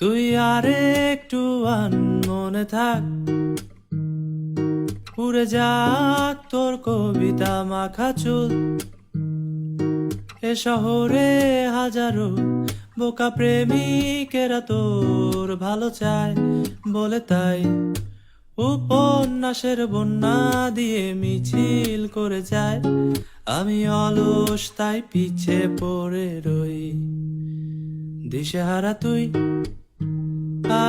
তুই আর একটু মনে থাক। পুরে যাক তোর কবিতা মাখা চুল। এ শহরে হাজারো বোকা প্রেমিকেরা তোর ভালো চায়, বলে তাই উপন্যাসের বন্যা দিয়ে মিছিল করে যায়। আমি অলস, তাই পিছে পড়ে রই। দিশেহারা তুই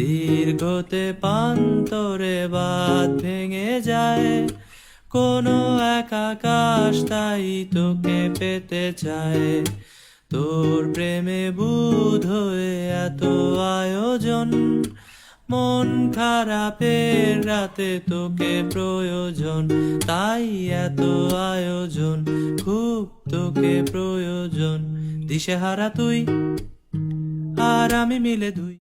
দীর্ঘতে পান্তরে বাদ ভেঙে যায়। কোনো এক আকাশ তাই তোকে পেতে চায়। তোর প্রেমে বুধ হয়ে এত আয়োজন। মন খারাপের রাতে তোকে প্রয়োজন, তাই এত আয়োজন, খুব তোকে প্রয়োজন। দিশেহারা তুই আর আমি মিলে দুই।